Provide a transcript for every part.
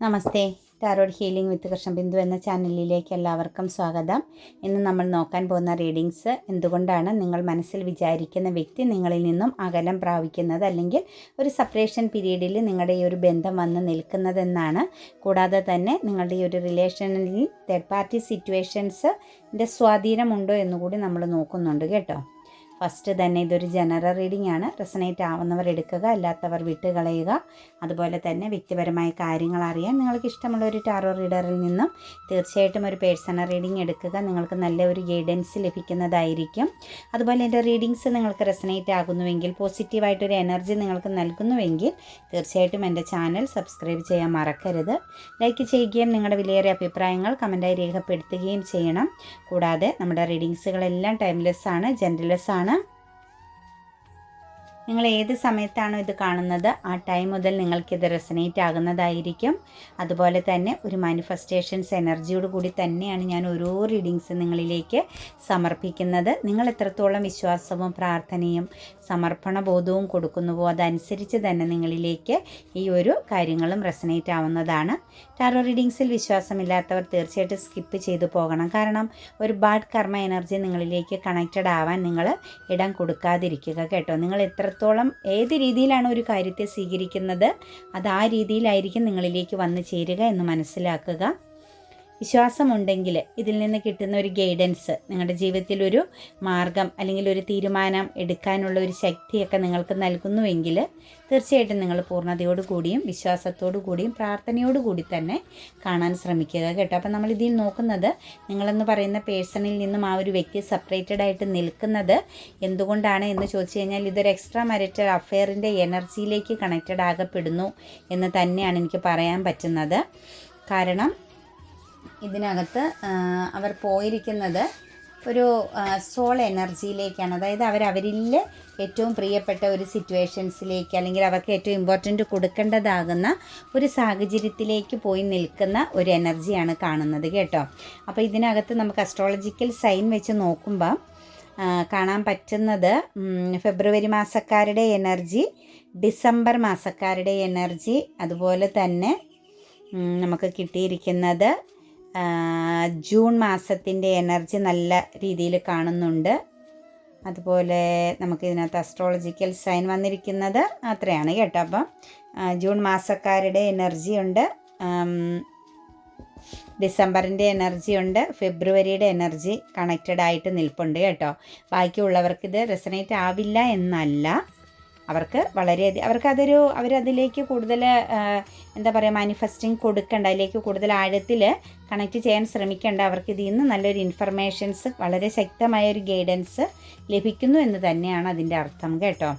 Namaste. Tarot healing with Krishna Bindu എന്ന ചാനലിലേക്ക് എല്ലാവർക്കും സ്വാഗതം. ഇന്ന് നമ്മൾ നോക്കാൻ പോകുന്ന റീഡിങ്സ് എന്തുകൊണ്ടാണ് നിങ്ങൾ മനസ്സിൽ വിചാരിക്കുന്ന വ്യക്തി നിങ്ങളിൽ നിന്നും അകലം പ്രാപിക്കുന്നത് അല്ലെങ്കിൽ ഒരു സെപ്പറേഷൻ പീരീഡിൽ നിങ്ങളുടെ ഈ ഒരു ബന്ധം വന്ന് നിൽക്കുന്നതെന്നാണ്. കൂടാതെ തന്നെ നിങ്ങളുടെ ഈ ഒരു റിലേഷനിൽ തേർഡ് പാർട്ടി സിറ്റുവേഷൻസിന്റെ സ്വാധീനമുണ്ടോ എന്നുകൂടി നമ്മൾ നോക്കുന്നുണ്ട് കേട്ടോ. ഫസ്റ്റ് തന്നെ ഇതൊരു ജനറൽ റീഡിംഗ് ആണ്. റെസനേറ്റ് ആവുന്നവർ എടുക്കുക അല്ലാത്തവർ വിട്ടുകളയുക. അതുപോലെ തന്നെ വ്യക്തിപരമായ കാര്യങ്ങൾ അറിയാൻ നിങ്ങൾക്ക് ഇഷ്ടമുള്ള ഒരു ടാറോ റീഡറിൽ നിന്നും തീർച്ചയായിട്ടും ഒരു പേഴ്സണൽ റീഡിംഗ് എടുക്കുക. നിങ്ങൾക്ക് നല്ല ഒരു ഗൈഡൻസ് ലഭിക്കുന്നതായിരിക്കും. അതുപോലെ എന്റെ റീഡിങ്സ് നിങ്ങൾക്ക് റെസനേറ്റ് ആകുന്നുവെങ്കിൽ പോസിറ്റീവായിട്ടൊരു എനർജി നിങ്ങൾക്ക് നൽകുന്നുവെങ്കിൽ തീർച്ചയായിട്ടും എന്റെ ചാനൽ സബ്സ്ക്രൈബ് ചെയ്യാൻ മറക്കരുത്. ലൈക്ക് ചെയ്യുകയും നിങ്ങളുടെ വിലയേറിയ അഭിപ്രായങ്ങൾ കമന്റായി രേഖപ്പെടുത്തുകയും ചെയ്യണം. കൂടാതെ നമ്മുടെ റീഡിങ്സുകളെല്ലാം ടൈംലെസ് ആണ് ജെൻഡർലെസ് ആണ്. നിങ്ങൾ ഏത് സമയത്താണോ ഇത് കാണുന്നത് ആ ടൈം മുതൽ നിങ്ങൾക്കിത് റെസനേറ്റ് ആകുന്നതായിരിക്കും. അതുപോലെ തന്നെ ഒരു മാനിഫെസ്റ്റേഷൻസ് എനർജിയോട് കൂടി തന്നെയാണ് ഞാൻ ഓരോ റീഡിങ്സ് നിങ്ങളിലേക്ക് സമർപ്പിക്കുന്നത്. നിങ്ങൾ എത്രത്തോളം വിശ്വാസവും പ്രാർത്ഥനയും സമർപ്പണ ബോധവും കൊടുക്കുന്നുവോ? അതനുസരിച്ച് തന്നെ നിങ്ങളിലേക്ക് ഈ ഒരു കാര്യങ്ങളും റെസനേറ്റ് ആവുന്നതാണ്. ടാറോ റീഡിങ്സിൽ വിശ്വാസമില്ലാത്തവർ തീർച്ചയായിട്ടും സ്കിപ്പ് ചെയ്തു പോകണം. കാരണം ഒരു ബാഡ് കർമ്മ എനർജി നിങ്ങളിലേക്ക് കണക്റ്റഡ് ആവാൻ നിങ്ങൾ ഇടം കൊടുക്കാതിരിക്കുക കേട്ടോ. നിങ്ങൾ എത്രത്തോളം ഏത് രീതിയിലാണ് ഒരു കാര്യത്തെ സ്വീകരിക്കുന്നത് അത് ആ രീതിയിലായിരിക്കും നിങ്ങളിലേക്ക് വന്നു ചേരുക എന്ന് മനസ്സിലാക്കുക. വിശ്വാസമുണ്ടെങ്കിൽ ഇതിൽ നിന്ന് കിട്ടുന്ന ഒരു ഗൈഡൻസ് നിങ്ങളുടെ ജീവിതത്തിൽ ഒരു മാർഗം അല്ലെങ്കിൽ ഒരു തീരുമാനം എടുക്കാനുള്ള ഒരു ശക്തിയൊക്കെ നിങ്ങൾക്ക് നൽകുന്നുവെങ്കിൽ തീർച്ചയായിട്ടും നിങ്ങൾ പൂർണതയോടു കൂടിയും വിശ്വാസത്തോടു കൂടിയും പ്രാർത്ഥനയോടു കൂടി തന്നെ കാണാൻ ശ്രമിക്കുക കേട്ടോ. അപ്പം നമ്മൾ ഇതിൽ നോക്കുന്നത് നിങ്ങളെന്ന് പറയുന്ന പേഴ്സണിൽ നിന്നും ആ ഒരു വ്യക്തി സെപ്പറേറ്റഡ് ആയിട്ട് നിൽക്കുന്നത് എന്തുകൊണ്ടാണ് എന്ന് ചോദിച്ചു കഴിഞ്ഞാൽ ഇതൊരു എക്സ്ട്രാ മാരിറ്റൽ അഫെയറിന്റെ എനർജിയിലേക്ക് കണക്റ്റഡ് ആകപ്പെടുന്നു എന്ന് തന്നെയാണ് എനിക്ക് പറയാൻ പറ്റുന്നത്. കാരണം ഇതിനകത്ത് അവർ പോയിരിക്കുന്നത് ഒരു സോൾ എനർജിയിലേക്കാണ്. അതായത് അവർ അവരിൽ ഏറ്റവും പ്രിയപ്പെട്ട ഒരു സിറ്റുവേഷൻസിലേക്ക് അല്ലെങ്കിൽ അവർക്ക് ഏറ്റവും ഇമ്പോർട്ടന്റ് കൊടുക്കേണ്ടതാകുന്ന ഒരു സാഹചര്യത്തിലേക്ക് പോയി നിൽക്കുന്ന ഒരു എനർജിയാണ് കാണുന്നത് കേട്ടോ. അപ്പോൾ ഇതിനകത്ത് നമുക്ക് അസ്ട്രോളജിക്കൽ സൈൻ വെച്ച് നോക്കുമ്പോൾ കാണാൻ പറ്റുന്നത് ഫെബ്രുവരി മാസക്കാരുടെ എനർജി ഡിസംബർ മാസക്കാരുടെ എനർജി അതുപോലെ തന്നെ നമുക്ക് കിട്ടിയിരിക്കുന്നത് ജൂൺ മാസത്തിന്റെ എനർജി നല്ല രീതിയിൽ കാണുന്നുണ്ട്. അതുപോലെ നമുക്ക് ഇതിനകത്ത് അസ്ട്രോളജിക്കൽ സൈൻ വന്നിരിക്കുന്നത് അത്രയാണ് കേട്ടോ. അപ്പം ജൂൺ മാസക്കാരുടെ എനർജി ഉണ്ട്. ഡിസംബറിന്റെ എനർജി ഉണ്ട്. ഫെബ്രുവരിയുടെ എനർജി കണക്റ്റഡ് ആയിട്ട് നിൽപ്പുണ്ട് കേട്ടോ. ബാക്കിയുള്ളവർക്ക് ഇത് റെസനേറ്റ് ആവില്ല എന്നല്ല. അവർക്ക് വളരെയധികം അവർക്ക് അതൊരു അവരതിലേക്ക് കൂടുതൽ എന്താ പറയുക മാനിഫെസ്റ്റിംഗ് കൊടുക്കേണ്ട അതിലേക്ക് കൂടുതൽ ആഴത്തിൽ കണക്ട് ചെയ്യാൻ ശ്രമിക്കേണ്ട. അവർക്ക് ഇതിൽ നിന്ന് നല്ലൊരു ഇൻഫർമേഷൻസ് വളരെ ശക്തമായ ഒരു ഗൈഡൻസ് ലഭിക്കുന്നു എന്ന് തന്നെയാണ് അതിന്റെ അർത്ഥം കേട്ടോ.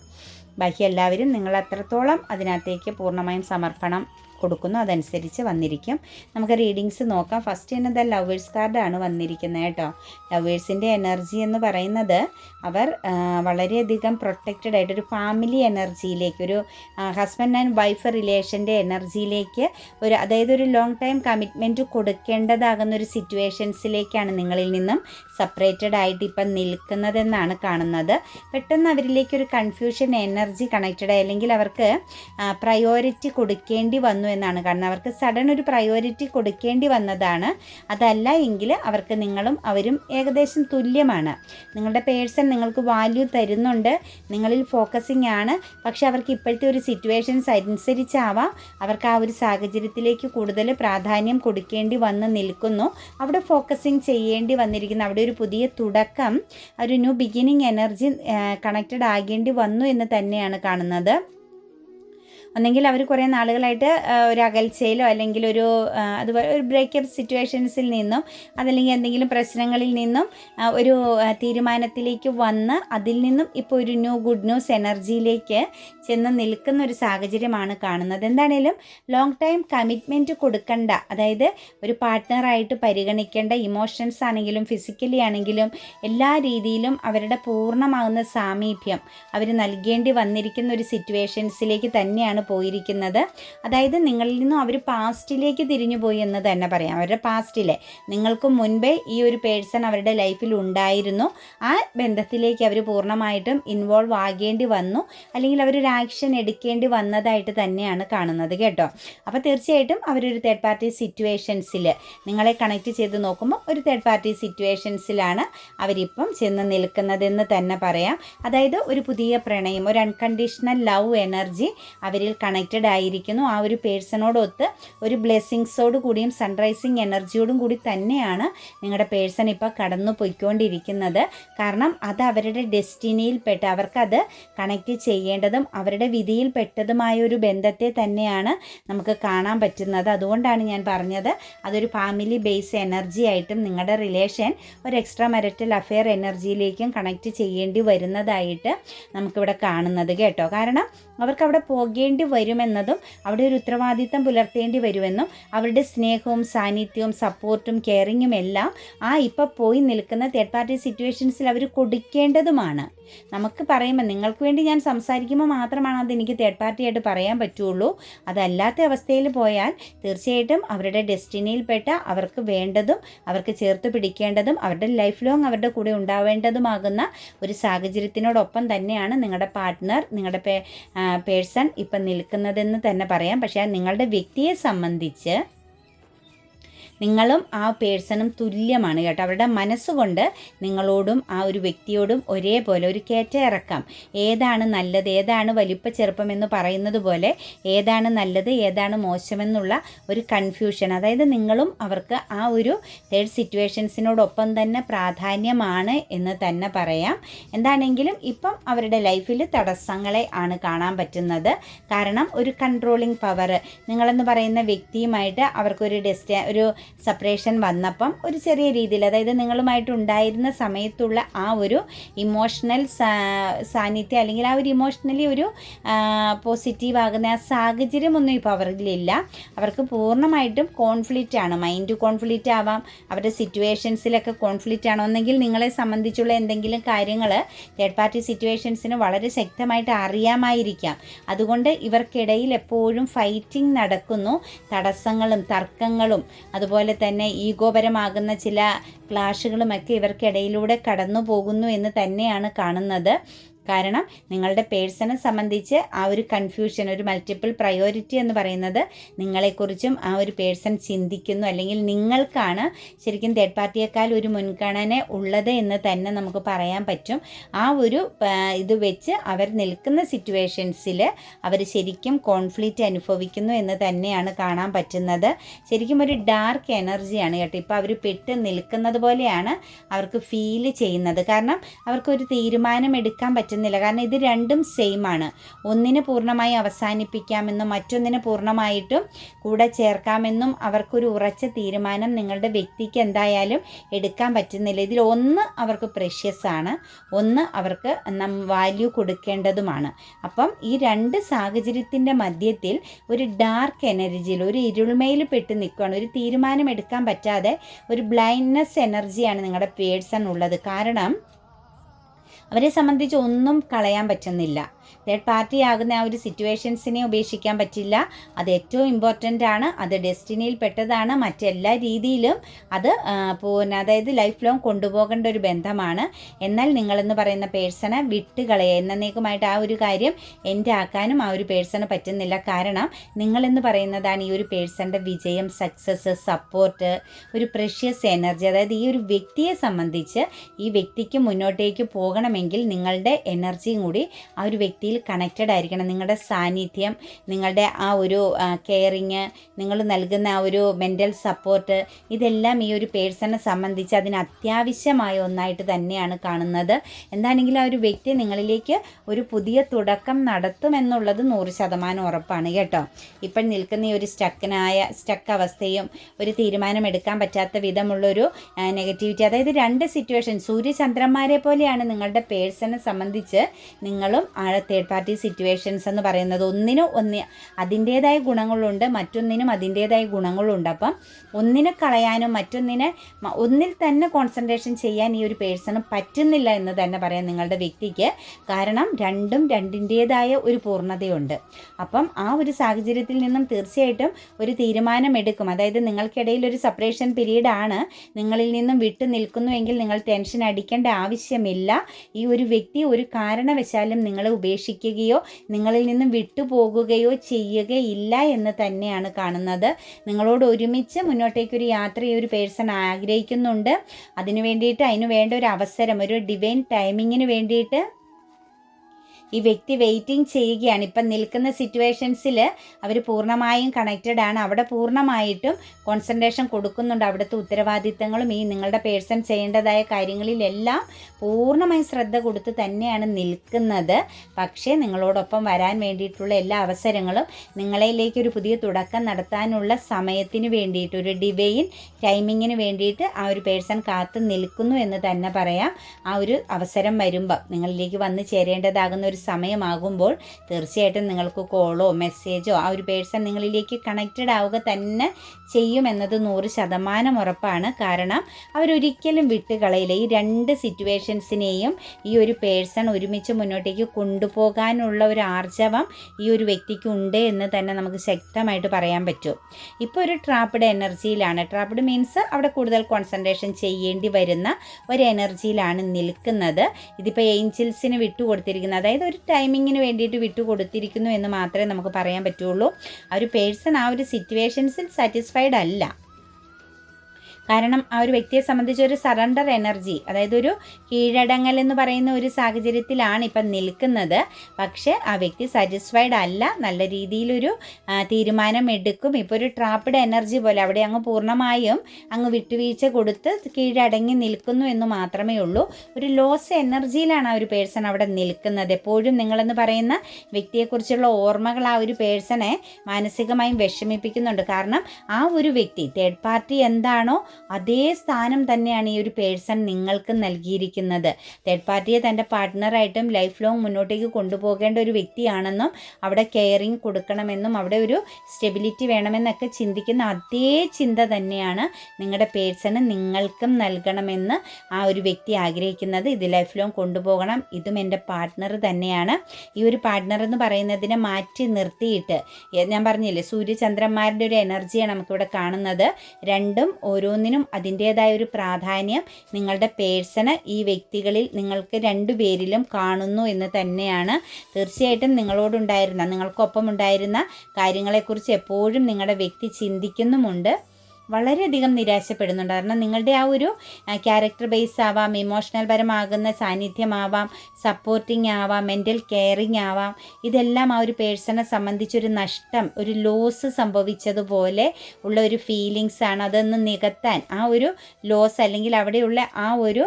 ബാക്കി എല്ലാവരും നിങ്ങൾ അത്രത്തോളം അതിനകത്തേക്ക് പൂർണമായും സമർപ്പണം കൊടുക്കുന്നു. അതനുസരിച്ച് വന്നിരിക്കും. നമുക്ക് റീഡിങ്സ് നോക്കാം. ഫസ്റ്റ് തന്നെ ദ ലവേഴ്സ് കാർഡാണ് വന്നിരിക്കുന്നത് കേട്ടോ. ലവേഴ്സിന്റെ എനർജി എന്ന് പറയുന്നത് അവർ വളരെയധികം പ്രൊട്ടക്റ്റഡ് ആയിട്ട് ഒരു ഫാമിലി എനർജിയിലേക്ക് ഒരു ഹസ്ബൻഡ് ആൻഡ് വൈഫ് റിലേഷന്റെ എനർജിയിലേക്ക് ഒരു അതായത് ഒരു ലോങ് ടൈം കമ്മിറ്റ്മെന്റ് കൊടുക്കേണ്ടതാകുന്ന ഒരു സിറ്റുവേഷൻസിലേക്കാണ് നിങ്ങളിൽ നിന്നും സെപ്പറേറ്റഡ് ആയിട്ട് ഇപ്പം നിൽക്കുന്നതെന്നാണ് കാണുന്നത്. പെട്ടെന്ന് അവരിലേക്ക് ഒരു കൺഫ്യൂഷൻ എനർജി കണക്റ്റഡ് അല്ലെങ്കിൽ അവർക്ക് പ്രയോറിറ്റി കൊടുക്കേണ്ടി വന്നു വന്നു എന്നാണ്. കാരണം അവർക്ക് സഡൻ ഒരു പ്രയോറിറ്റി കൊടുക്കേണ്ടി വന്നതാണ്. അതല്ല എങ്കിൽ അവർക്ക് നിങ്ങളും അവരും ഏകദേശം തുല്യമാണ്. നിങ്ങളുടെ പേഴ്സൺ നിങ്ങൾക്ക് വാല്യൂ തരുന്നുണ്ട്. നിങ്ങളിൽ ഫോക്കസിങ് ആണ്. പക്ഷേ അവർക്ക് ഇപ്പോഴത്തെ ഒരു സിറ്റുവേഷൻസ് അനുസരിച്ചാവാം. അവർക്ക് ആ ഒരു സാഹചര്യത്തിലേക്ക് കൂടുതൽ പ്രാധാന്യം കൊടുക്കേണ്ടി വന്ന് നിൽക്കുന്നു. അവിടെ ഫോക്കസിങ് ചെയ്യേണ്ടി വന്നിരിക്കുന്നു. അവിടെ ഒരു പുതിയ തുടക്കം ഒരു ന്യൂ ബിഗിനിങ് എനർജി കണക്റ്റഡ് ആകേണ്ടി വന്നു എന്ന് തന്നെയാണ് കാണുന്നത്. ഒന്നെങ്കിൽ അവർ കുറേ നാളുകളായിട്ട് ഒരു അകൽച്ചയിലോ അല്ലെങ്കിൽ ഒരു അതുപോലെ ഒരു ബ്രേക്കപ്പ് സിറ്റുവേഷൻസിൽ നിന്നും അതല്ലെങ്കിൽ എന്തെങ്കിലും പ്രശ്നങ്ങളിൽ നിന്നും ഒരു തീരുമാനത്തിലേക്ക് വന്ന് അതിൽ നിന്നും ഇപ്പോൾ ഒരു ന്യൂ ഗുഡ് ന്യൂസ് എനർജിയിലേക്ക് ചെന്ന് നിൽക്കുന്ന ഒരു സാഹചര്യമാണ് കാണുന്നത്. എന്താണേലും ലോങ് ടൈം കമ്മിറ്റ്മെന്റ് കൊടുക്കണ്ട. അതായത് ഒരു പാർട്ട്ണറായിട്ട് പരിഗണിക്കേണ്ട ഇമോഷൻസ് ആണെങ്കിലും ഫിസിക്കലി ആണെങ്കിലും എല്ലാ രീതിയിലും അവരുടെ പൂർണമാകുന്ന സാമീപ്യം അവർ നൽകേണ്ടി വന്നിരിക്കുന്ന ഒരു സിറ്റുവേഷൻസിലേക്ക് തന്നെയാണ് പോയിരിക്കുന്നത്. അതായത് നിങ്ങളിൽ നിന്നും അവർ പാസ്റ്റിലേക്ക് തിരിഞ്ഞു പോയി എന്ന് തന്നെ പറയാം. അവരുടെ പാസ്റ്റിലെ നിങ്ങൾക്ക് മുൻപേ ഈ ഒരു പേഴ്സൺ അവരുടെ ലൈഫിൽ ഉണ്ടായിരുന്നു. ആ ബന്ധത്തിലേക്ക് അവർ പൂർണമായിട്ടും ഇൻവോൾവ് ആകേണ്ടി വന്നു. അല്ലെങ്കിൽ അവരൊരു ആക്ഷൻ എടുക്കേണ്ടി വന്നതായിട്ട് തന്നെയാണ് കാണുന്നത് കേട്ടോ. അപ്പോൾ തീർച്ചയായിട്ടും അവരൊരു തേർഡ് പാർട്ടി സിറ്റുവേഷൻസിൽ നിങ്ങളെ കണക്ട് ചെയ്ത് നോക്കുമ്പോൾ ഒരു തേർഡ് പാർട്ടി സിറ്റുവേഷൻസിലാണ് അവരിപ്പം ചെന്ന് നിൽക്കുന്നതെന്ന് തന്നെ പറയാം. അതായത് ഒരു പുതിയ പ്രണയം ഒരു അൺകണ്ടീഷണൽ ലവ് എനർജി അവരിൽ കണക്റ്റഡ് ആയിരിക്കുന്നു. ആ ഒരു പേഴ്സണോടൊത്ത് ഒരു ബ്ലെസ്സിങ്സോട് കൂടിയും സൺറൈസിങ് എനർജിയോടും കൂടി തന്നെയാണ് നിങ്ങളുടെ പേഴ്സൺ ഇപ്പോൾ കടന്നു പോയിക്കൊണ്ടിരിക്കുന്നത്. കാരണം അത് അവരുടെ ഡെസ്റ്റിനിയിൽപ്പെട്ട് അവർക്കത് കണക്റ്റ് ചെയ്യേണ്ടതും അവരുടെ വിധിയിൽ പെട്ടതുമായ ഒരു ബന്ധത്തെ തന്നെയാണ് നമുക്ക് കാണാൻ പറ്റുന്നത്. അതുകൊണ്ടാണ് ഞാൻ പറഞ്ഞത് അതൊരു ഫാമിലി ബേസ് എനർജി ആയിട്ടും നിങ്ങളുടെ റിലേഷൻ ഒരു എക്സ്ട്രാ മെറിറ്റൽ അഫെയർ എനർജിയിലേക്കും കണക്റ്റ് ചെയ്യേണ്ടി വരുന്നതായിട്ട് നമുക്കിവിടെ കാണുന്നത് കേട്ടോ. കാരണം അവർക്ക് അവിടെ പോകേണ്ടി വരുമെന്നതും അവിടെ ഒരു ഉത്തരവാദിത്തം പുലർത്തേണ്ടി വരുമെന്നും അവരുടെ സ്നേഹവും സാന്നിധ്യവും സപ്പോർട്ടും കെയറിങ്ങും എല്ലാം ആ ഇപ്പോൾ പോയി നിൽക്കുന്ന തേർഡ് പാർട്ടി സിറ്റുവേഷൻസിൽ അവർ കൊടുക്കേണ്ടതുമാണ്. നമുക്ക് പറയുമ്പോൾ നിങ്ങൾക്ക് വേണ്ടി ഞാൻ സംസാരിക്കുമ്പോൾ മാത്രമാണ് അത് എനിക്ക് തേർഡ് പാർട്ടിയായിട്ട് പറയാൻ പറ്റുള്ളൂ. അതല്ലാത്ത അവസ്ഥയിൽ പോയാൽ തീർച്ചയായിട്ടും അവരുടെ ഡെസ്റ്റിനിയിൽപ്പെട്ട അവർക്ക് വേണ്ടതും അവർക്ക് ചേർത്ത് പിടിക്കേണ്ടതും അവരുടെ ലൈഫ് ലോങ് അവരുടെ കൂടെ ഉണ്ടാവേണ്ടതുമാകുന്ന ഒരു സാഹചര്യത്തിനോടൊപ്പം തന്നെയാണ് നിങ്ങളുടെ പാർട്ട്ണർ നിങ്ങളുടെ പേഴ്സൺ ഇപ്പം നിൽക്കുന്നതെന്ന് തന്നെ പറയാം. പക്ഷേ നിങ്ങളുടെ വ്യക്തിയെ സംബന്ധിച്ച് നിങ്ങളും ആ പേഴ്സണും തുല്യമാണ് കേട്ടോ. അവരുടെ മനസ്സുകൊണ്ട് നിങ്ങളോടും ആ ഒരു വ്യക്തിയോടും ഒരേപോലെ ഒരു കേറ്റ ഇറക്കാം. ഏതാണ് നല്ലത് ഏതാണ് വലിപ്പ ചെറുപ്പം എന്ന് പറയുന്നത് പോലെ ഏതാണ് നല്ലത് ഏതാണ് മോശമെന്നുള്ള ഒരു കൺഫ്യൂഷൻ അതായത് നിങ്ങളും അവർക്ക് ആ ഒരു തേർഡ് സിറ്റുവേഷൻസിനോടൊപ്പം തന്നെ പ്രാധാന്യമാണ് എന്ന് തന്നെ പറയാം. എന്താണെങ്കിലും ഇപ്പം അവരുടെ ലൈഫിൽ തടസ്സങ്ങളെ ആണ് കാണാൻ പറ്റുന്നത്. കാരണം ഒരു കൺട്രോളിങ് പവർ നിങ്ങളെന്ന് പറയുന്ന വ്യക്തിയുമായിട്ട് അവർക്കൊരു ഡെസ്റ്റ ഒരു സെപ്പറേഷൻ വന്നപ്പം ഒരു ചെറിയ രീതിയിൽ അതായത് നിങ്ങളുമായിട്ട് ഉണ്ടായിരുന്ന സമയത്തുള്ള ആ ഒരു ഇമോഷണൽ സാന്നിധ്യം അല്ലെങ്കിൽ ആ ഒരു ഇമോഷണലി ഒരു പോസിറ്റീവ് ആകുന്ന ആ സാഹചര്യമൊന്നും ഇപ്പോൾ അവരിലില്ല അവർക്ക് പൂർണമായിട്ടും കോൺഫ്ലിക്റ്റ് ആണ്. മൈൻഡ് കോൺഫ്ലിക്റ്റ് ആവാം. അവരുടെ സിറ്റുവേഷൻസിലൊക്കെ കോൺഫ്ലിക്റ്റ് ആണോ. എന്നെങ്കിൽ നിങ്ങളെ സംബന്ധിച്ചുള്ള എന്തെങ്കിലും കാര്യങ്ങൾ തേർഡ് പാർട്ടി സിറ്റുവേഷൻസിന് വളരെ ശക്തമായിട്ട് അറിയാമായിരിക്കാം. അതുകൊണ്ട് ഇവർക്കിടയിൽ എപ്പോഴും ഫൈറ്റിംഗ് നടക്കുന്നു. തടസ്സങ്ങളും തർക്കങ്ങളും അതുപോലെ തന്നെ ഈഗോപരമാകുന്ന ചില ക്ലാഷുകളുമൊക്കെ ഇവർക്കിടയിലൂടെ കടന്നു പോകുന്നു എന്ന് തന്നെയാണ് കാണുന്നത്. കാരണം നിങ്ങളുടെ പേഴ്സണെ സംബന്ധിച്ച് ആ ഒരു കൺഫ്യൂഷൻ ഒരു മൾട്ടിപ്പിൾ പ്രയോറിറ്റി എന്ന് പറയുന്നത് നിങ്ങളെക്കുറിച്ചും ആ ഒരു പേഴ്സൺ ചിന്തിക്കുന്നു. അല്ലെങ്കിൽ നിങ്ങൾക്കാണ് ശരിക്കും തേർഡ് പാർട്ടിയേക്കാൾ ഒരു മുൻഗണന ഉള്ളത് എന്ന് തന്നെ നമുക്ക് പറയാൻ പറ്റും. ആ ഒരു ഇത് വെച്ച് അവർ നിൽക്കുന്ന സിറ്റുവേഷൻസിൽ അവർ ശരിക്കും കോൺഫ്ലിക്റ്റ് അനുഭവിക്കുന്നു എന്ന് തന്നെയാണ് കാണാൻ പറ്റുന്നത്. ശരിക്കും ഒരു ഡാർക്ക് എനർജിയാണ് കേട്ടോ. ഇപ്പോൾ അവർ പെട്ട് നിൽക്കുന്നത് പോലെയാണ് അവർക്ക് ഫീൽ ചെയ്യുന്നത്. കാരണം അവർക്കൊരു തീരുമാനം എടുക്കാൻ പറ്റുന്ന പറ്റുന്നില്ല. കാരണം ഇത് രണ്ടും സെയിം ആണ്. ഒന്നിനെ പൂർണമായി അവസാനിപ്പിക്കാമെന്നും മറ്റൊന്നിനെ പൂർണമായിട്ടും കൂടെ ചേർക്കാമെന്നും അവർക്കൊരു ഉറച്ച തീരുമാനം നിങ്ങളുടെ വ്യക്തിക്ക് എന്തായാലും എടുക്കാൻ പറ്റുന്നില്ല. ഇതിൽ ഒന്ന് അവർക്ക് പ്രഷ്യസ് ആണ്. ഒന്ന് അവർക്ക് നം വാല്യൂ കൊടുക്കേണ്ടതുമാണ്. അപ്പം ഈ രണ്ട് സാഹചര്യത്തിന്റെ മധ്യത്തിൽ ഒരു ഡാർക്ക് എനർജിയിൽ ഒരു ഇരുൾമയിൽ പെട്ട് നിൽക്കുകയാണ്. ഒരു തീരുമാനം എടുക്കാൻ പറ്റാതെ ഒരു ബ്ലൈൻഡ്നെസ് എനർജിയാണ് നിങ്ങളുടെ പേഴ്സൺ ഉള്ളത്. കാരണം അവരെ സംബന്ധിച്ച് ഒന്നും കളയാൻ പറ്റുന്നില്ല. തേർഡ് പാർട്ടി ആകുന്ന ആ ഒരു സിറ്റുവേഷൻസിനെ ഉപേക്ഷിക്കാൻ പറ്റില്ല. അത് ഏറ്റവും ഇമ്പോർട്ടന്റ് ആണ്. അത് ഡെസ്റ്റിനിയിൽ പെട്ടതാണ്. മറ്റെല്ലാ രീതിയിലും അത് പിന്നെ അതായത് ലൈഫ് ലോങ് കൊണ്ടുപോകേണ്ട ഒരു ബന്ധമാണ്. എന്നാൽ നിങ്ങളെന്ന് പറയുന്ന പേഴ്സണെ വിട്ടുകളയുക എന്നേക്കുമായിട്ട് ആ ഒരു കാര്യം എന്റെ ആക്കാനും ആ ഒരു പേഴ്സണ് പറ്റുന്നില്ല. കാരണം നിങ്ങളെന്ന് പറയുന്നതാണ് ഈ ഒരു പേഴ്സന്റെ വിജയം സക്സസ് സപ്പോർട്ട് ഒരു പ്രഷ്യസ് എനർജി അതായത് ഈ ഒരു വ്യക്തിയെ സംബന്ധിച്ച് ഈ വ്യക്തിക്ക് മുന്നോട്ടേക്ക് പോകണമെങ്കിൽ നിങ്ങളുടെ എനർജിയും കൂടി ആ ഒരു വ്യക്തിയിൽ കണക്റ്റഡ് ആയിരിക്കണം. നിങ്ങളുടെ സാന്നിധ്യം നിങ്ങളുടെ ആ ഒരു കെയറിങ് നിങ്ങൾ നൽകുന്ന ആ ഒരു മെന്റൽ സപ്പോർട്ട് ഇതെല്ലാം ഈ ഒരു പേഴ്സണെ സംബന്ധിച്ച് അതിന് അത്യാവശ്യമായ ഒന്നായിട്ട് തന്നെയാണ് കാണുന്നത്. എന്താണെങ്കിലും ആ ഒരു വ്യക്തി നിങ്ങളിലേക്ക് ഒരു പുതിയ തുടക്കം നടത്തുമെന്നുള്ളത് നൂറ് ശതമാനം ഉറപ്പാണ് കേട്ടോ. ഇപ്പം നിൽക്കുന്ന ഈ ഒരു സ്റ്റക്കിനായ സ്റ്റക്ക് അവസ്ഥയും ഒരു തീരുമാനം എടുക്കാൻ പറ്റാത്ത വിധമുള്ളൊരു നെഗറ്റിവിറ്റി അതായത് രണ്ട് സിറ്റുവേഷൻ സൂര്യചന്ദ്രന്മാരെ പോലെയാണ് നിങ്ങളുടെ പേഴ്സണെ സംബന്ധിച്ച് നിങ്ങളും ആ തേർഡ് പാർട്ടി സിറ്റുവേഷൻസ് എന്ന് പറയുന്നത് ഒന്നിനും ഒന്ന് അതിന്റേതായ ഗുണങ്ങളുണ്ട് മറ്റൊന്നിനും അതിന്റേതായ ഗുണങ്ങളുണ്ട്. അപ്പം ഒന്നിനെ കളയാനും മറ്റൊന്നിനെ ഒന്നിൽ തന്നെ കോൺസെൻട്രേഷൻ ചെയ്യാൻ ഈ ഒരു പേഴ്സണ് പറ്റുന്നില്ല എന്ന് തന്നെ പറയാം നിങ്ങളുടെ വ്യക്തിക്ക്. കാരണം രണ്ടും രണ്ടിന്റേതായ ഒരു പൂർണതയുണ്ട്. അപ്പം ആ ഒരു സാഹചര്യത്തിൽ നിന്നും തീർച്ചയായിട്ടും ഒരു തീരുമാനം എടുക്കും അതായത് നിങ്ങൾക്കിടയിൽ ഒരു സെപ്പറേഷൻ പീരീഡ് ആണ്. നിങ്ങളിൽ നിന്നും വിട്ടു നിൽക്കുന്നുവെങ്കിൽ നിങ്ങൾ ടെൻഷൻ അടിക്കേണ്ട ആവശ്യമില്ല. ഈ ഒരു വ്യക്തി ഒരു കാരണവശാലും നിങ്ങളെ ഉപേക്ഷിക്കുകയോ നിങ്ങളിൽ നിന്നും വിട്ടുപോകുകയോ ചെയ്യുകയില്ല എന്ന് തന്നെയാണ് കാണുന്നത്. നിങ്ങളോട് ഒരുമിച്ച് മുന്നോട്ടേക്കൊരു യാത്ര ഈ ഒരു പേഴ്സൺ ആഗ്രഹിക്കുന്നുണ്ട്. അതിനു വേണ്ടിയിട്ട് അതിന് വേണ്ട ഒരു അവസരം ഒരു ഡിവൈൻ ടൈമിങ്ങിന് വേണ്ടിയിട്ട് ഈ വ്യക്തി വെയിറ്റിംഗ് ചെയ്യുകയാണ്. ഇപ്പം നിൽക്കുന്ന സിറ്റുവേഷൻസിൽ അവർ പൂർണമായും കണക്റ്റഡ് ആണ്. അവിടെ പൂർണമായിട്ടും കോൺസെൻട്രേഷൻ കൊടുക്കുന്നുണ്ട്. അവിടുത്തെ ഉത്തരവാദിത്തങ്ങളും ഈ നിങ്ങളുടെ പേഴ്സൺ ചെയ്യേണ്ടതായ കാര്യങ്ങളിലെല്ലാം പൂർണമായും ശ്രദ്ധ കൊടുത്ത് തന്നെയാണ് നിൽക്കുന്നത്. പക്ഷേ നിങ്ങളോടൊപ്പം വരാൻ വേണ്ടിയിട്ടുള്ള എല്ലാ അവസരങ്ങളും നിങ്ങളിലേക്ക് ഒരു പുതിയ തുടക്കം നടത്താനുള്ള സമയത്തിന് വേണ്ടിയിട്ട് ഒരു ഡിവൈൻ ടൈമിങ്ങിന് വേണ്ടിയിട്ട് ആ ഒരു പേഴ്സൺ കാത്തു നിൽക്കുന്നു എന്ന് തന്നെ പറയാം. ആ ഒരു അവസരം വരുമ്പം നിങ്ങളിലേക്ക് വന്ന് ചേരേണ്ടതാകുന്ന ഒരു സമയമാകുമ്പോൾ തീർച്ചയായിട്ടും നിങ്ങൾക്ക് കോളോ മെസ്സേജോ ആ ഒരു പേഴ്സൺ നിങ്ങളിലേക്ക് കണക്റ്റഡ് ആവുക തന്നെ ചെയ്യുമെന്നത് നൂറ് ശതമാനം ഉറപ്പാണ്. കാരണം അവരൊരിക്കലും വിട്ടുകളയില്ല. ഈ രണ്ട് സിറ്റുവേഷൻസിനെയും ഈ ഒരു പേഴ്സൺ ഒരുമിച്ച് മുന്നോട്ടേക്ക് കൊണ്ടുപോകാനുള്ള ഒരു ആർജവം ഈ ഒരു വ്യക്തിക്ക് ഉണ്ട് എന്ന് തന്നെ നമുക്ക് ശക്തമായിട്ട് പറയാൻ പറ്റും. ഇപ്പോൾ ഒരു ട്രാപ്പിഡ് എനർജിയിലാണ് ട്രാപ്പിഡ് മീൻസ് അവിടെ കൂടുതൽ കോൺസെൻട്രേഷൻ ചെയ്യേണ്ടി വരുന്ന ഒരു എനർജിയിലാണ് നിൽക്കുന്നത്. ഇതിപ്പോൾ ഏഞ്ചൽസിന് വിട്ടുകൊടുത്തിരിക്കുന്നത്. അതായത് ഒരു ടൈമിങ്ങിന് വേണ്ടിയിട്ട് വിട്ടുകൊടുത്തിരിക്കുന്നു എന്ന് മാത്രമേ നമുക്ക് പറയാൻ പറ്റുള്ളൂ. ആ ഒരു പേഴ്സൺ ആ ഒരു സിറ്റുവേഷൻസിൽ സാറ്റിസ്ഫൈഡ് അല്ല. കാരണം ആ ഒരു വ്യക്തിയെ സംബന്ധിച്ച് ഒരു സറണ്ടർ എനർജി അതായത് ഒരു കീഴടങ്ങൽ എന്ന് പറയുന്ന ഒരു സാഹചര്യത്തിലാണ് ഇപ്പം നിൽക്കുന്നത്. പക്ഷേ ആ വ്യക്തി സാറ്റിസ്ഫൈഡ് അല്ല. നല്ല രീതിയിലൊരു തീരുമാനം എടുക്കും ഇപ്പോൾ ഒരു ട്രാപ്പിഡ് എനർജി പോലെ അവിടെ അങ്ങ് പൂർണമായും അങ്ങ് വിട്ടുവീഴ്ച കൊടുത്ത് കീഴടങ്ങി നിൽക്കുന്നു എന്ന് മാത്രമേ ഉള്ളൂ. ഒരു ലോസ് എനർജിയിലാണ് ആ ഒരു പേഴ്സൺ അവിടെ നിൽക്കുന്നത്. എപ്പോഴും നിങ്ങളെന്ന് പറയുന്ന വ്യക്തിയെക്കുറിച്ചുള്ള ഓർമ്മകൾ ആ ഒരു പേഴ്സണെ മാനസികമായും വിഷമിപ്പിക്കുന്നുണ്ട്. കാരണം ആ ഒരു വ്യക്തി തേർഡ് പാർട്ടി എന്താണോ അതേ സ്ഥാനം തന്നെയാണ് ഈ ഒരു പേഴ്സൺ നിങ്ങൾക്ക് നൽകിയിരിക്കുന്നത്. തേർഡ് പാർട്ടിയെ തന്റെ പാർട്ട്ണറായിട്ടും ലൈഫ് ലോങ് മുന്നോട്ടേക്ക് കൊണ്ടുപോകേണ്ട ഒരു വ്യക്തിയാണെന്നും അവിടെ കെയറിങ് കൊടുക്കണമെന്നും അവിടെ ഒരു സ്റ്റെബിലിറ്റി വേണമെന്നൊക്കെ ചിന്തിക്കുന്ന അതേ ചിന്ത തന്നെയാണ് നിങ്ങളുടെ പേഴ്സണ് നിങ്ങൾക്കും നൽകണമെന്ന് ആ ഒരു വ്യക്തി ആഗ്രഹിക്കുന്നത്. ഇത് ലൈഫ് ലോങ് കൊണ്ടുപോകണം. ഇതും എന്റെ പാർട്ട്ണർ തന്നെയാണ്. ഈ ഒരു പാർട്ട്ണർ എന്ന് പറയുന്നതിനെ മാറ്റി നിർത്തിയിട്ട് ഞാൻ പറഞ്ഞില്ലേ സൂര്യചന്ദ്രന്മാരുടെ ഒരു എനർജിയാണ് നമുക്കിവിടെ കാണുന്നത്. രണ്ടും ഓരോന്നിനും അതിന്റേതായ ഒരു പ്രാധാന്യം നിങ്ങളുടെ പേഴ്സണ് ഈ വ്യക്തികളിൽ നിങ്ങൾക്ക് രണ്ടു പേരിലും കാണുന്നു എന്ന് തന്നെയാണ് തീർച്ചയായിട്ടും നിങ്ങളോടുണ്ടായിരുന്ന നിങ്ങൾക്കൊപ്പം ഉണ്ടായിരുന്ന കാര്യങ്ങളെക്കുറിച്ച് എപ്പോഴും നിങ്ങളുടെ വ്യക്തി ചിന്തിക്കുന്നുമുണ്ട്. വളരെയധികം നിരാശപ്പെടുന്നുണ്ട്. കാരണം നിങ്ങളുടെ ആ ഒരു ക്യാരക്ടർ ബേസ് ആവാം ഇമോഷണൽ പരമാകുന്ന സാന്നിധ്യമാവാം സപ്പോർട്ടിങ് ആവാം മെന്റൽ കെയറിങ് ആവാം ഇതെല്ലാം ആ ഒരു പേഴ്സണെ സംബന്ധിച്ചൊരു നഷ്ടം ഒരു ലോസ് സംഭവിച്ചതുപോലെ ഉള്ള ഒരു ഫീലിങ്സ് ആണ് അതൊന്ന് നികത്താൻ ആ ഒരു ലോസ് അല്ലെങ്കിൽ അവിടെയുള്ള ആ ഒരു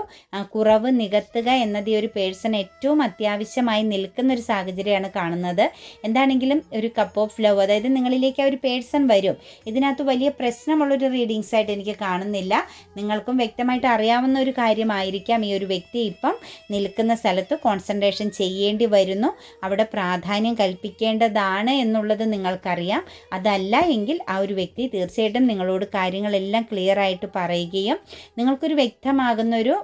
കുറവ് നികത്തുക എന്നത് ഈ ഒരു പേഴ്സൺ ഏറ്റവും അത്യാവശ്യമായി നിൽക്കുന്ന ഒരു സാഹചര്യമാണ് കാണുന്നത്. എന്താണെങ്കിലും ഒരു കപ്പ് ഓഫ് ലവ് അതായത് നിങ്ങളിലേക്ക് ആ ഒരു പേഴ്സൺ വരും. ഇതിനകത്ത് വലിയ പ്രശ്നമുള്ളൊരു റീഡിങ്സ് ആയിട്ട് എനിക്ക് കാണുന്നില്ല. നിങ്ങൾക്കും വ്യക്തമായിട്ട് അറിയാവുന്ന ഒരു കാര്യമായിരിക്കാം ഈ ഒരു വ്യക്തി ഇപ്പം നിൽക്കുന്ന സ്ഥലത്ത് കോൺസെൻട്രേഷൻ ചെയ്യേണ്ടി വരുന്നു. അവിടെ പ്രാധാന്യം കൽപ്പിക്കേണ്ടതാണ് എന്നുള്ളത് നിങ്ങൾക്കറിയാം. അതല്ല എങ്കിൽ ആ ഒരു വ്യക്തി തീർച്ചയായിട്ടും നിങ്ങളോട് കാര്യങ്ങളെല്ലാം ക്ലിയർ ആയിട്ട് പറയുകയും നിങ്ങൾക്കൊരു വ്യക്തമാകുന്ന ഒരു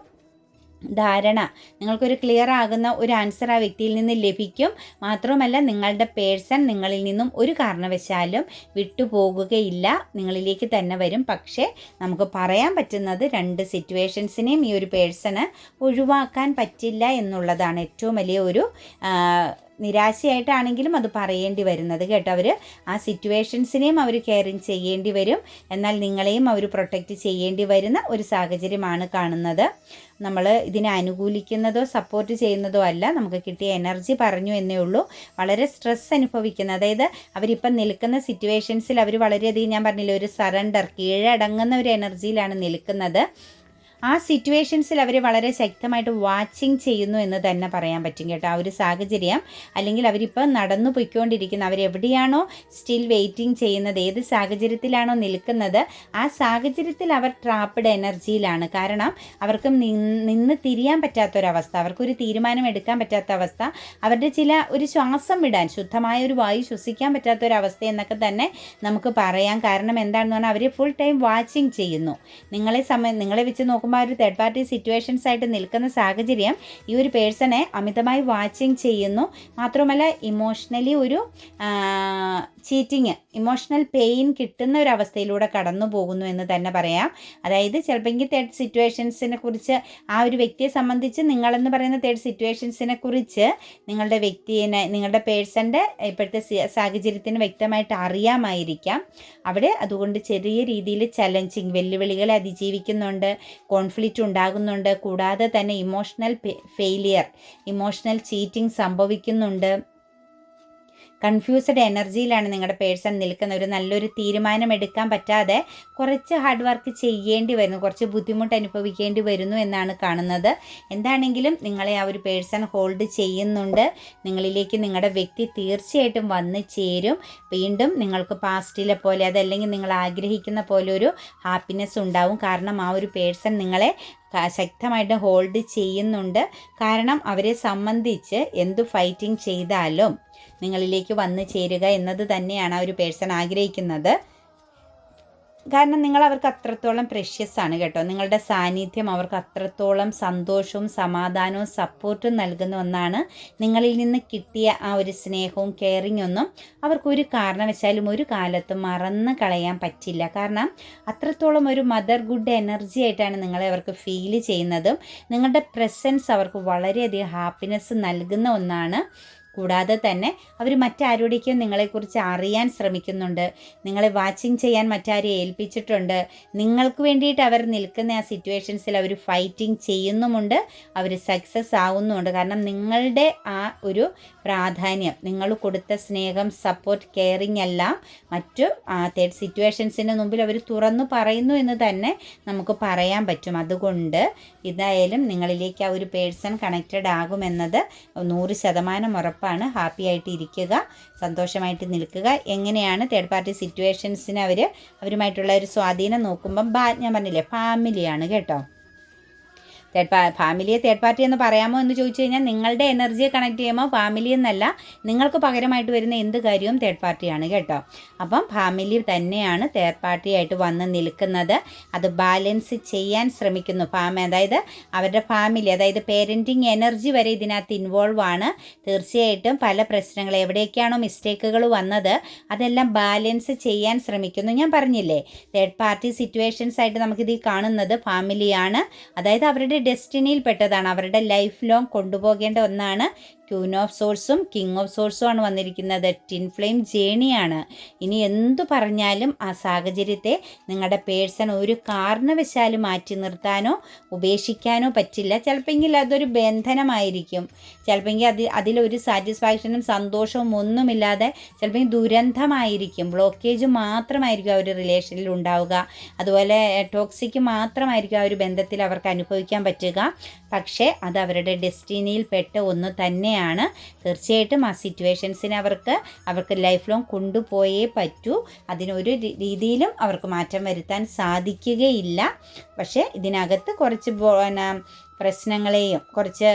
ധാരണ. നിങ്ങൾക്കൊരു ക്ലിയർ ആകുന്ന ഒരു ആൻസർ ആ വ്യക്തിയിൽ നിന്ന് ലഭിക്കും. മാത്രമല്ല നിങ്ങളുടെ പേഴ്സൺ നിങ്ങളിൽ നിന്നും ഒരു കാരണവശാലും വിട്ടുപോകുകയില്ല. നിങ്ങളിലേക്ക് തന്നെ വരും. പക്ഷേ നമുക്ക് പറയാൻ പറ്റുന്നത് രണ്ട് സിറ്റുവേഷൻസിനെയും ഈ ഒരു പേഴ്സണ് ഒഴിവാക്കാൻ പറ്റില്ല എന്നുള്ളതാണ് ഏറ്റവും വലിയ ഒരു നിരാശയായിട്ടാണെങ്കിലും അത് പറയേണ്ടി വരുന്നത് കേട്ടോ. അവർ ആ സിറ്റുവേഷൻസിനെയും അവർ കെയറിങ് ചെയ്യേണ്ടി വരും. എന്നാൽ നിങ്ങളെയും അവർ പ്രൊട്ടക്റ്റ് ചെയ്യേണ്ടി വരുന്ന ഒരു സാഹചര്യമാണ് കാണുന്നത്. നമ്മൾ ഇതിനെ അനുകൂലിക്കുന്നതോ സപ്പോർട്ട് ചെയ്യുന്നതോ അല്ല. നമുക്ക് കിട്ടിയ എനർജി പറഞ്ഞു എന്നേ ഉള്ളൂ. വളരെ സ്ട്രെസ് അനുഭവിക്കുന്ന അതായത് അവരിപ്പം നിൽക്കുന്ന സിറ്റുവേഷൻസിൽ അവർ വളരെയധികം ഞാൻ പറഞ്ഞില്ല ഒരു സറണ്ടർ കീഴടങ്ങുന്ന ഒരു എനർജിയിലാണ് നിൽക്കുന്നത്. ആ സിറ്റുവേഷൻസിൽ അവർ വളരെ ശക്തമായിട്ട് വാച്ചിങ് ചെയ്യുന്നു എന്ന് തന്നെ പറയാൻ പറ്റും കേട്ടോ. ആ ഒരു സാഹചര്യം അല്ലെങ്കിൽ അവരിപ്പോൾ നടന്നു പൊയ്ക്കൊണ്ടിരിക്കുന്ന അവരെവിടെയാണോ സ്റ്റിൽ വെയിറ്റിംഗ് ചെയ്യുന്നത് ഏത് സാഹചര്യത്തിലാണോ നിൽക്കുന്നത് ആ സാഹചര്യത്തിൽ അവർ ട്രാപ്പഡ് എനർജിയിലാണ് കാരണം അവർക്ക് നിന്ന് തിരിയാൻ പറ്റാത്തൊരവസ്ഥ അവർക്കൊരു തീരുമാനം എടുക്കാൻ പറ്റാത്ത അവസ്ഥ അവരുടെ ചില ഒരു ശ്വാസം വിടാൻ ശുദ്ധമായ ഒരു വായു ശ്വസിക്കാൻ പറ്റാത്തൊരവസ്ഥ എന്നൊക്കെ തന്നെ നമുക്ക് പറയാം കാരണം എന്താണെന്ന് പറഞ്ഞാൽ അവർ ഫുൾ ടൈം വാച്ചിങ് ചെയ്യുന്നു. നിങ്ങളെ സമയം നിങ്ങളെ വെച്ച് നോക്കുമ്പോൾ ഒരു തേർഡ് പാർട്ടി സിറ്റുവേഷൻസ് ആയിട്ട് നിൽക്കുന്ന സാഹചര്യം ഈ ഒരു പേഴ്സണെ അമിതമായി വാച്ചിങ് ചെയ്യുന്നു. മാത്രമല്ല ഇമോഷണലി ഒരു ചീറ്റിങ് ഇമോഷണൽ പെയിൻ കിട്ടുന്ന ഒരു അവസ്ഥയിലൂടെ കടന്നു പോകുന്നു എന്ന് തന്നെ പറയാം. അതായത് ചിലപ്പോൾ തേർഡ് സിറ്റുവേഷൻസിനെ കുറിച്ച് ആ ഒരു വ്യക്തിയെ സംബന്ധിച്ച് നിങ്ങളെന്ന് പറയുന്ന തേർഡ് സിറ്റുവേഷൻസിനെ കുറിച്ച് നിങ്ങളുടെ വ്യക്തിയെ നിങ്ങളുടെ പേഴ്സന്റെ ഇപ്പോഴത്തെ സാഹചര്യത്തിന് വ്യക്തമായിട്ട് അറിയാമായിരിക്കാം. അവിടെ അതുകൊണ്ട് ചെറിയ രീതിയിൽ ചലഞ്ചിങ് വെല്ലുവിളികളെ അതിജീവിക്കുന്നുണ്ട് കോൺഫ്ലിക്റ്റ് ഉണ്ടാകുന്നുണ്ട് കൂടാതെ തന്നെ ഇമോഷണൽ ഫെയിലിയർ ഇമോഷണൽ ചീറ്റിംഗ് സംഭവിക്കുന്നുണ്ട്. കൺഫ്യൂസ്ഡ് എനർജിയിലാണ് നിങ്ങളുടെ പേഴ്സൺ നിൽക്കുന്ന ഒരു നല്ലൊരു തീരുമാനം എടുക്കാൻ പറ്റാതെ കുറച്ച് ഹാർഡ് വർക്ക് ചെയ്യേണ്ടി വരുന്നു. കുറച്ച് ബുദ്ധിമുട്ട് അനുഭവിക്കേണ്ടി വരുന്നു എന്നാണ് കാണുന്നത്. എന്താണെങ്കിലും നിങ്ങളെ ആ ഒരു പേഴ്സൺ ഹോൾഡ് ചെയ്യുന്നുണ്ട്. നിങ്ങളിലേക്ക് നിങ്ങളുടെ വ്യക്തി തീർച്ചയായിട്ടും വന്ന് ചേരും. വീണ്ടും നിങ്ങൾക്ക് പാസ്റ്റിലെ പോലെ അതല്ലെങ്കിൽ നിങ്ങൾ ആഗ്രഹിക്കുന്ന പോലെ ഒരു ഹാപ്പിനെസ് ഉണ്ടാവും. കാരണം ആ ഒരു പേഴ്സൺ നിങ്ങളെ ശക്തമായിട്ട് ഹോൾഡ് ചെയ്യുന്നുണ്ട്. കാരണം അവരെ സംബന്ധിച്ച് എന്തു ഫൈറ്റിംഗ് ചെയ്താലും നിങ്ങളിലേക്ക് വന്നു ചേരുക എന്നത് തന്നെയാണ് ആ ഒരു പേഴ്സൺ ആഗ്രഹിക്കുന്നത്. കാരണം നിങ്ങൾ അവർക്ക് അത്രത്തോളം പ്രഷ്യസ് ആണ് കേട്ടോ. നിങ്ങളുടെ സാന്നിധ്യം അവർക്ക് അത്രത്തോളം സന്തോഷവും സമാധാനവും സപ്പോർട്ടും നൽകുന്ന ഒന്നാണ്. നിങ്ങളിൽ നിന്ന് കിട്ടിയ ആ ഒരു സ്നേഹവും കെയറിങ്ങൊന്നും അവർക്കൊരു കാരണവശാലും ഒരു കാലത്തും മറന്ന് കളയാൻ പറ്റില്ല. കാരണം അത്രത്തോളം ഒരു മദർ ഗുഡ് എനർജി ആയിട്ടാണ് നിങ്ങളെ അവർക്ക് ഫീൽ ചെയ്യുന്നതും. നിങ്ങളുടെ പ്രസൻസ് അവർക്ക് വളരെയധികം ഹാപ്പിനെസ് നൽകുന്ന ഒന്നാണ്. കൂടാതെ തന്നെ അവർ മറ്റാരോടേക്കും നിങ്ങളെക്കുറിച്ച് അറിയാൻ ശ്രമിക്കുന്നുണ്ട്. നിങ്ങളെ വാച്ചിങ് ചെയ്യാൻ മറ്റാരെ ഏൽപ്പിച്ചിട്ടുണ്ട്. നിങ്ങൾക്ക് വേണ്ടിയിട്ട് അവർ നിൽക്കുന്ന ആ സിറ്റുവേഷൻസിൽ അവർ ഫൈറ്റിംഗ് ചെയ്യുന്നുമുണ്ട്. അവർ സക്സസ് ആവുന്നുമുണ്ട്. കാരണം നിങ്ങളുടെ ആ ഒരു പ്രാധാന്യം നിങ്ങൾ കൊടുത്ത സ്നേഹം സപ്പോർട്ട് കെയറിങ് എല്ലാം മറ്റു തേർഡ് സിറ്റുവേഷൻസിന് മുമ്പിൽ അവർ തുറന്നു പറയുന്നു എന്ന് തന്നെ നമുക്ക് പറയാൻ പറ്റും. അതുകൊണ്ട് ഇതായാലും നിങ്ങളിലേക്ക് ആ ഒരു പേഴ്സൺ കണക്റ്റഡ് ആകുമെന്നത് നൂറ് ശതമാനം ഉറപ്പാണ് ഉറപ്പാണ്. ഹാപ്പി ആയിട്ട് ഇരിക്കുക സന്തോഷമായിട്ട് നിൽക്കുക. എങ്ങനെയാണ് തേർഡ് പാർട്ടി സിറ്റുവേഷൻസിന് അവർ അവരുമായിട്ടുള്ള ഒരു സ്വാധീനം നോക്കുമ്പം ഞാൻ പറഞ്ഞില്ലേ ഫാമിലിയാണ് കേട്ടോ. തേർഡ് പാ ഫാമിലിയെ തേർഡ് പാർട്ടി എന്ന് പറയാമോ എന്ന് ചോദിച്ചു കഴിഞ്ഞാൽ നിങ്ങളുടെ എനർജിയെ കണക്ട് ചെയ്യുമ്പോൾ ഫാമിലി എന്നല്ല. നിങ്ങൾക്ക് പകരമായിട്ട് വരുന്ന എന്ത് കാര്യവും തേർഡ് പാർട്ടിയാണ് കേട്ടോ. അപ്പം ഫാമിലി തന്നെയാണ് തേർഡ് പാർട്ടിയായിട്ട് വന്ന് നിൽക്കുന്നത്. അത് ബാലൻസ് ചെയ്യാൻ ശ്രമിക്കുന്നു. ഫാമി അതായത് അവരുടെ ഫാമിലി അതായത് പേരന്റിങ് എനർജി വരെ ഇതിനകത്ത് ഇൻവോൾവ് ആണ്. തീർച്ചയായിട്ടും പല പ്രശ്നങ്ങൾ എവിടെയൊക്കെയാണോ മിസ്റ്റേക്കുകൾ വന്നത് അതെല്ലാം ബാലൻസ് ചെയ്യാൻ ശ്രമിക്കുന്നു. ഞാൻ പറഞ്ഞില്ലേ തേർഡ് പാർട്ടി സിറ്റുവേഷൻസ് ആയിട്ട് നമുക്കിത് കാണുന്നത് ഫാമിലിയാണ് അതായത് അവരുടെ ഡെസ്റ്റിനിയിൽ പെട്ടതാണ് അവരുടെ ലൈഫ് ലോങ് കൊണ്ടുപോകേണ്ട ഒന്നാണ് ക്യൂൻ ഓഫ് സോഴ്സും കിങ് ഓഫ് സോഴ്സും ആണ് വന്നിരിക്കുന്നത്. ടിൻ ഫ്ലെയിം ജേണിയാണ് ഇനി എന്തു പറഞ്ഞാലും ആ സാഹചര്യത്തെ നിങ്ങളുടെ പേഴ്സൺ ഒരു കാരണവശാലും മാറ്റി നിർത്താനോ ഉപേക്ഷിക്കാനോ പറ്റില്ല. ചിലപ്പോൾ അതൊരു ബന്ധനമായിരിക്കും. ചിലപ്പോൾ അത് അതിലൊരു സാറ്റിസ്ഫാക്ഷനും സന്തോഷവും ഒന്നുമില്ലാതെ ചിലപ്പോൾ ദുരന്തമായിരിക്കും. ബ്ലോക്കേജ് മാത്രമായിരിക്കും ആ ഒരു റിലേഷനിൽ ഉണ്ടാവുക. അതുപോലെ ടോക്സിക് മാത്രമായിരിക്കും ആ ഒരു ബന്ധത്തിൽ അവർക്ക് അനുഭവിക്കാൻ പറ്റുക. പക്ഷേ അത് അവരുടെ ഡെസ്റ്റിനിയിൽ പെട്ട ഒന്ന് തന്നെ തന്നെയാണ്. തീർച്ചയായിട്ടും ആ സിറ്റുവേഷൻസിനെ അവർക്ക് അവർക്ക് ലൈഫ് ലോങ് കൊണ്ടുപോയേ പറ്റൂ. അതിനൊരു രീതിയിലും അവർക്ക് മാറ്റം വരുത്താൻ സാധിക്കുകയില്ല. പക്ഷേ ഇതിനകത്ത് കുറച്ച് പ്രശ്നങ്ങളെയും കുറച്ച്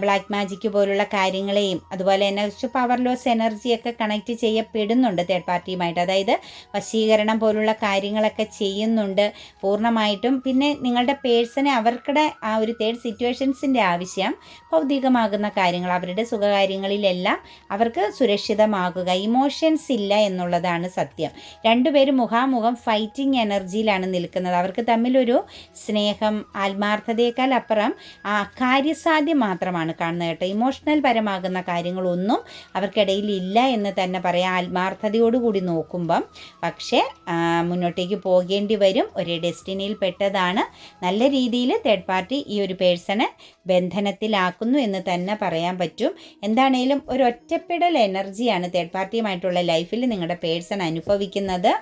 ബ്ലാക്ക് മാജിക് പോലുള്ള കാര്യങ്ങളെയും അതുപോലെ തന്നെ കുറച്ച് പവർ ലോസ് എനർജിയൊക്കെ കണക്ട് ചെയ്യപ്പെടുന്നുണ്ട് തേർഡ് പാർട്ടിയുമായിട്ട് അതായത് വശീകരണം പോലുള്ള കാര്യങ്ങളൊക്കെ ചെയ്യുന്നുണ്ട് പൂർണമായിട്ടും. പിന്നെ നിങ്ങളുടെ പേഴ്സണെ അവർക്കുടെ ആ ഒരു തേർഡ് സിറ്റുവേഷൻസിന്റെ ആവശ്യം ഭൗതികമാകുന്ന കാര്യങ്ങൾ അവരുടെ സുഖകാര്യങ്ങളിലെല്ലാം അവർക്ക് സുരക്ഷിതമാകുക. ഇമോഷൻസ് ഇല്ല എന്നുള്ളതാണ് സത്യം. രണ്ടുപേരും മുഖാമുഖം ഫൈറ്റിംഗ് എനർജിയിലാണ് നിൽക്കുന്നത്. അവർക്ക് തമ്മിലൊരു സ്നേഹം ആത്മാർത്ഥതയേക്കാൾ അപ്പുറം കാര്യസാധ്യം മാത്രമാണ് കാണുന്നത് കേട്ടോ. ഇമോഷണൽ പരമാകുന്ന കാര്യങ്ങളൊന്നും അവർക്കിടയിൽ ഇല്ല എന്ന് തന്നെ പറയാം. ആത്മാർത്ഥതയോടുകൂടി നോക്കുമ്പം. പക്ഷേ മുന്നോട്ടേക്ക് പോകേണ്ടി വരും. ഒരേ ഡെസ്റ്റിനിയിൽ പെട്ടതാണ്. നല്ല രീതിയിൽ തേർഡ് പാർട്ടി ഈ ഒരു പേഴ്സണെ ബന്ധനത്തിലാക്കുന്നു എന്ന് തന്നെ പറയാൻ പറ്റും. എന്താണേലും ഒരു ഒറ്റപ്പെടൽ എനർജിയാണ് തേർഡ് പാർട്ടിയുമായിട്ടുള്ള ലൈഫിൽ നിങ്ങളുടെ പേഴ്സൺ അനുഭവിക്കുന്നത്.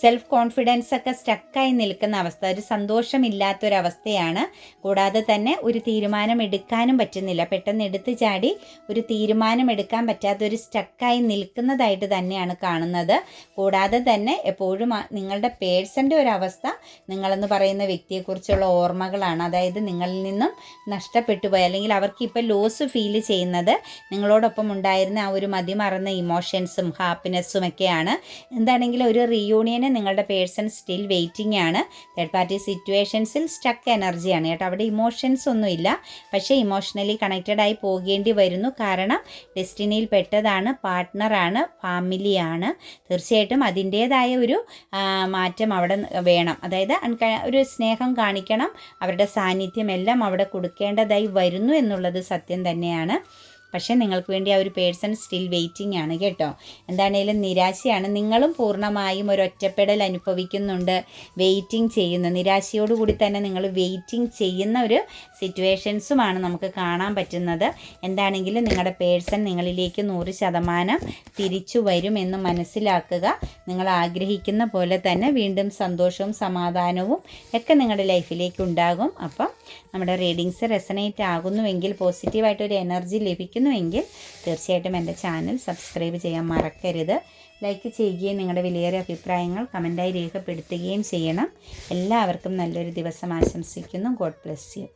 സെൽഫ് കോൺഫിഡൻസ് ഒക്കെ സ്റ്റക്കായി നിൽക്കുന്ന അവസ്ഥ ഒരു സന്തോഷമില്ലാത്തൊരവസ്ഥയാണ്. കൂടാതെ തന്നെ ഒരു തീരുമാനം എടുക്കാനും പറ്റുന്നില്ല. പെട്ടെന്ന് എടുത്തു ചാടി ഒരു തീരുമാനം എടുക്കാൻ പറ്റാത്ത ഒരു സ്റ്റക്കായി നിൽക്കുന്നതായിട്ട് തന്നെയാണ് കാണുന്നത്. കൂടാതെ തന്നെ എപ്പോഴും നിങ്ങളുടെ പേഴ്സന്റെ ഒരവസ്ഥ നിങ്ങളെന്ന് പറയുന്ന വ്യക്തിയെക്കുറിച്ചുള്ള ഓർമ്മകളാണ്. അതായത് നിങ്ങളിൽ നിന്നും നഷ്ടപ്പെട്ടു പോയി അല്ലെങ്കിൽ അവർക്ക് ഇപ്പോൾ ലോസ് ഫീൽ ചെയ്യുന്നത് നിങ്ങളോടൊപ്പം ഉണ്ടായിരുന്ന ആ ഒരു മതിമറന്ന ഇമോഷൻസും ഹാപ്പിനെസ്സും ഒക്കെയാണ്. എന്താണെങ്കിലും ഒരു റീയൂണിയന് നിങ്ങളുടെ പേഴ്സൺ സ്റ്റിൽ വെയിറ്റിംഗ് ആണ്. തേർഡ് പാർട്ടി സിറ്റുവേഷൻസിൽ സ്റ്റക്ക് എനർജിയാണ് കേട്ടോ. അവിടെ ഇമോഷൻസ് ഒന്നുമില്ല പക്ഷേ ഇമോഷണലി കണക്റ്റഡ് ആയി പോകേണ്ടി വരുന്നു. കാരണം ഡെസ്റ്റിനിയിൽ പെട്ടതാണ് പാർട്ട്ണറാണ് ഫാമിലിയാണ് തീർച്ചയായിട്ടും അതിന്റേതായ ഒരു മാറ്റം അവിടെ വേണം. അതായത് ഒരു സ്നേഹം കാണിക്കണം. അവരുടെ സാന്നിധ്യം എല്ലാം അവിടെ കൊടുക്കേണ്ടതായി വരുന്നു എന്നുള്ളത് സത്യം തന്നെയാണ്. പക്ഷേ നിങ്ങൾക്ക് വേണ്ടി ആ ഒരു പേഴ്സൺ സ്റ്റിൽ വെയിറ്റിംഗ് ആണ് കേട്ടോ. എന്താണേലും നിരാശയാണ്. നിങ്ങളും പൂർണമായും ഒരു ഒറ്റപ്പെടൽ അനുഭവിക്കുന്നുണ്ട്. വെയിറ്റിംഗ് ചെയ്യുന്ന. നിരാശയോടുകൂടി തന്നെ നിങ്ങൾ വെയിറ്റിംഗ് ചെയ്യുന്ന ഒരു സിറ്റുവേഷൻസുമാണ് നമുക്ക് കാണാൻ പറ്റുന്നത്. എന്താണെങ്കിലും നിങ്ങളുടെ പേഴ്സൺ നിങ്ങളിലേക്ക് നൂറ് ശതമാനം തിരിച്ചു വരുമെന്ന് മനസ്സിലാക്കുക. നിങ്ങൾ ആഗ്രഹിക്കുന്ന പോലെ തന്നെ വീണ്ടും സന്തോഷവും സമാധാനവും ഒക്കെ നിങ്ങളുടെ ലൈഫിലേക്ക് ഉണ്ടാകും. അപ്പം നമ്മുടെ റീഡിങ്സ് റെസനേറ്റ് ആകുന്നുവെങ്കിൽ പോസിറ്റീവായിട്ടൊരു എനർജി ലഭിക്കുന്നുവെങ്കിൽ തീർച്ചയായിട്ടും എന്റെ ചാനൽ സബ്സ്ക്രൈബ് ചെയ്യാൻ മറക്കരുത്. ലൈക്ക് ചെയ്യുകയും നിങ്ങളുടെ വിലയേറിയ അഭിപ്രായങ്ങൾ കമന്റായി രേഖപ്പെടുത്തുകയും ചെയ്യണം. എല്ലാവർക്കും നല്ലൊരു ദിവസം ആശംസിക്കുന്നു. God bless you